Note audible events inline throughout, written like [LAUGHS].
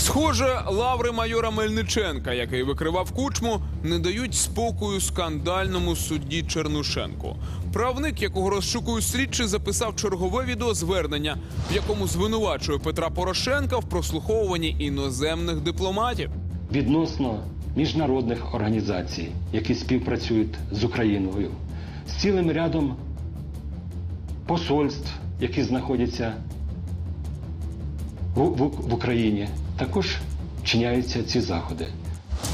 Схоже, лаври майора Мельниченка, який викривав кучму, не дають спокою скандальному судді Чернушенку. Правник, якого розшукують слідчі, записав чергове відеозвернення, в якому звинувачує Петра Порошенка в прослуховуванні іноземних дипломатів. відносно міжнародних організацій, які співпрацюють з Україною, з цілим рядом посольств, які знаходяться в, в, в Україні, також вчиняються ці заходи.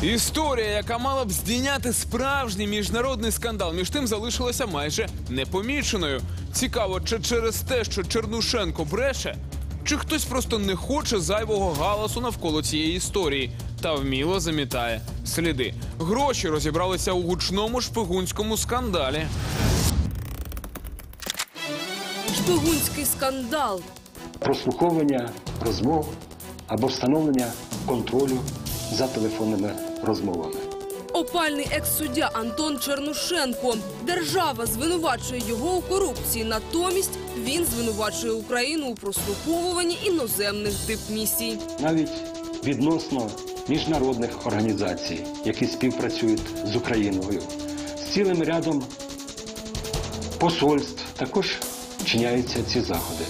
Історія, яка мала б здійняти справжній міжнародний скандал, між тим залишилася майже непоміченою. Цікаво, чи через те, що Чернушенко бреше, чи хтось просто не хоче зайвого галасу навколо цієї історії та вміло замітає сліди. Гроші розібралися у гучному шпигунському скандалі. Шпигунський скандал. Прослуховування розмов або встановлення контролю за телефонними розмовами. Опальний екс-суддя Антон Чернушенко. Держава звинувачує його у корупції. Натомість він звинувачує Україну у прослуховуванні іноземних дипмісій. навіть відносно міжнародних організацій, які співпрацюють з Україною, з цілим рядом посольств також вчиняються ці заходи.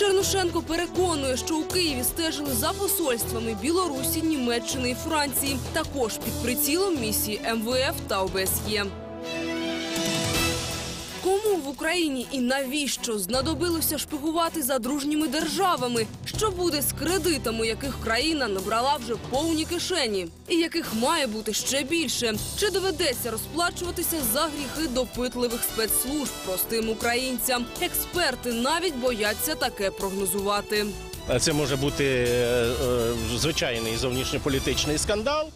Чернушенко переконує, що у Києві стежили за посольствами Білорусі, Німеччини і Франції, також під прицілом місії МВФ та ОБСЄ. В Україні і навіщо знадобилося шпигувати за дружніми державами? Що буде з кредитами, яких країна набрала вже повні кишені, і яких має бути ще більше? Чи доведеться розплачуватися за гріхи допитливих спецслужб простим українцям? Експерти навіть бояться таке прогнозувати. Це може бути е, е, звичайний зовнішньополітичний скандал.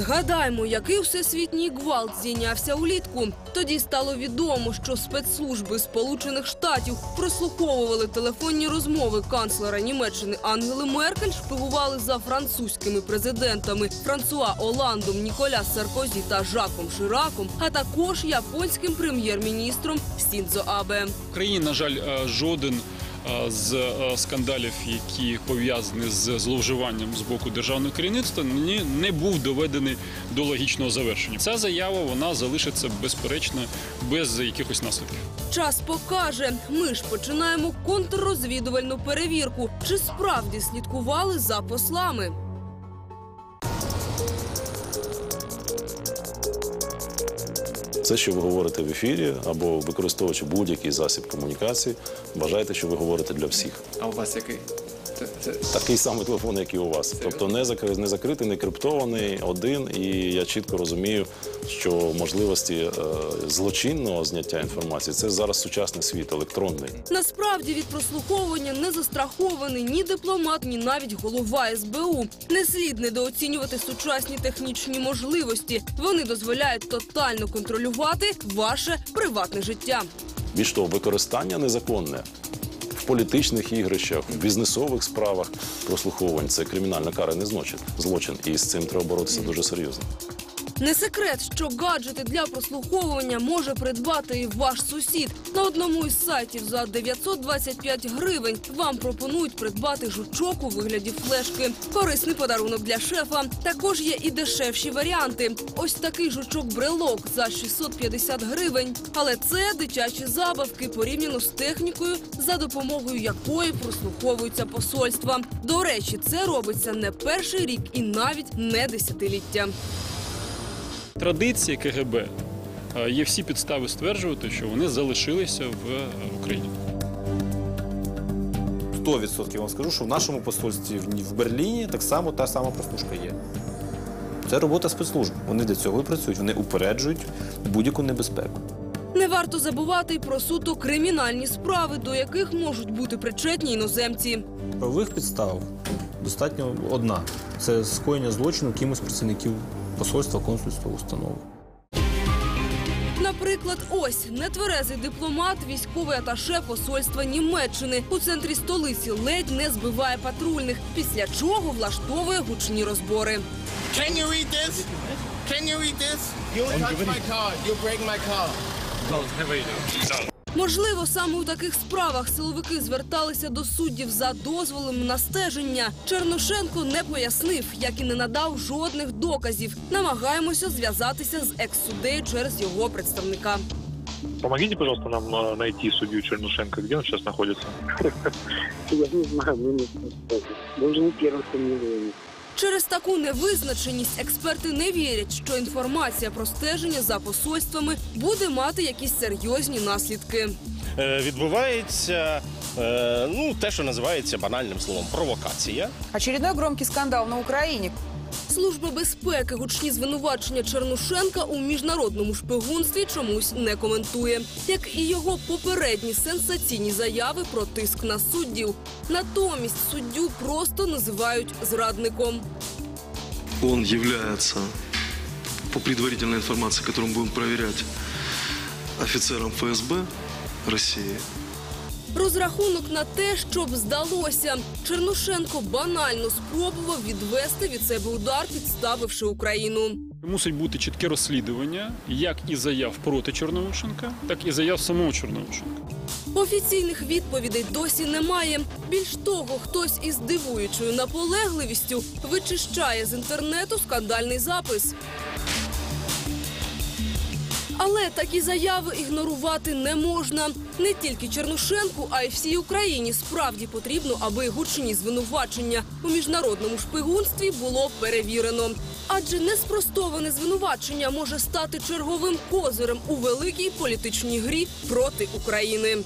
Згадаймо, який всесвітній гвалт здійнявся улітку. Тоді стало відомо, що спецслужби Сполучених Штатів прослуховували телефонні розмови канцлера Німеччини Ангели Меркель, шпигували за французькими президентами Франсуа Оландом, Ніколя Саркозі та Жаком Шираком, а також японським прем'єр-міністром Сіндзо Абе. В Україні, на жаль, е, жоден з е, скандалів, які пов'язані з зловживанням з боку державного керівництва, ні- не був доведений до логічного завершення. Ця заява вона залишиться безперечно без якихось наслідків. Час покаже. Ми ж починаємо контррозвідувальну перевірку. Чи справді слідкували за послами? Це, що ви говорите в ефірі, або використовуючи будь-який засіб комунікації, вважайте, що ви говорите для всіх. А у вас який? Це. Такий самий телефон, як і у вас. Тобто не закри- не закритий, не криптований, один. І я чітко розумію, що можливості е, злочинного зняття інформації це зараз сучасний світ, електронний. Насправді від прослуховування не застрахований ні дипломат, ні навіть голова СБУ. Не слід недооцінювати сучасні технічні можливості. Вони дозволяють тотально контролювати ваше приватне життя. Більш того, використання незаконне в політичних ігрищах, в бізнесових справах прослуховувань це кримінально караний злочин. Злочин, і з цим треба боротися дуже серйозно. Не секрет, що гаджети для прослуховування може придбати і ваш сусід. На одному із сайтів за 925 гривень вам пропонують придбати жучок у вигляді флешки. Корисний подарунок для шефа. Також є і дешевші варіанти. Ось такий жучок-брелок за 650 гривень. Але це дитячі забавки порівняно з технікою, за допомогою якої прослуховуються посольства. До речі, це робиться не перший рік і навіть не десятиліття. Традиції КГБ е, є всі підстави стверджувати, що вони залишилися в е, Україні. 100% вам скажу, що в нашому посольстві в в Берліні так само та сама прослушка є. Це робота спецслужб. Вони для цього і працюють. Вони упереджують будь-яку небезпеку. Не варто забувати й про суто кримінальні справи, до яких можуть бути причетні іноземці. Правових підстав достатньо одна: це скоєння злочину кимось працівників посольства, консульства, установи. Наприклад, ось нетверезий дипломат, військовий аташе посольства Німеччини у центрі столиці ледь не збиває патрульних, після чого влаштовує гучні розбори. Can you read this? Can you read this? You'll touch my car. You'll break my car. Можливо, саме у таких справах силовики зверталися до суддів за дозволом на стеження. Черношенко не пояснив, як і не надав жодних доказів. Намагаємося зв'язатися з екс-суддею через його представника. Помогите, пожалуйста, нам э, найти судью Чернушенко. Где он сейчас находится? [LAUGHS] Я не знаю, мне не сказать. Мы уже не первый сомневаемся. Через таку невизначеність експерти не вірять, що інформація про стеження за посольствами буде мати якісь серйозні наслідки. Е, Відбувається е, ну, те, що називається банальним словом провокація. Очередной громкий скандал на Украине. Служба безпеки гучні звинувачення Чернушенка у міжнародному шпигунстві чомусь не коментує, як і його попередні сенсаційні заяви про тиск на суддів. Натомість суддю просто називають зрадником. Он является, по предварительной информации, которую мы будем проверять, офицером ФСБ России. Розрахунок на те, щоб здалося, Чернушенко банально спробував відвести від себе удар, підставивши Україну. Мусить бути чітке розслідування як і заяв проти Чорноушенка, так і заяв самого Чорноушенка. Офіційних відповідей досі немає. Більш того, хтось із дивуючою наполегливістю вичищає з інтернету скандальний запис. Але такі заяви ігнорувати не можна. Не тільки Чернушенку, а й всій Україні справді потрібно, аби гучні звинувачення у міжнародному шпигунстві було перевірено. Адже неспростоване звинувачення може стати черговим козирем у великій політичній грі проти України.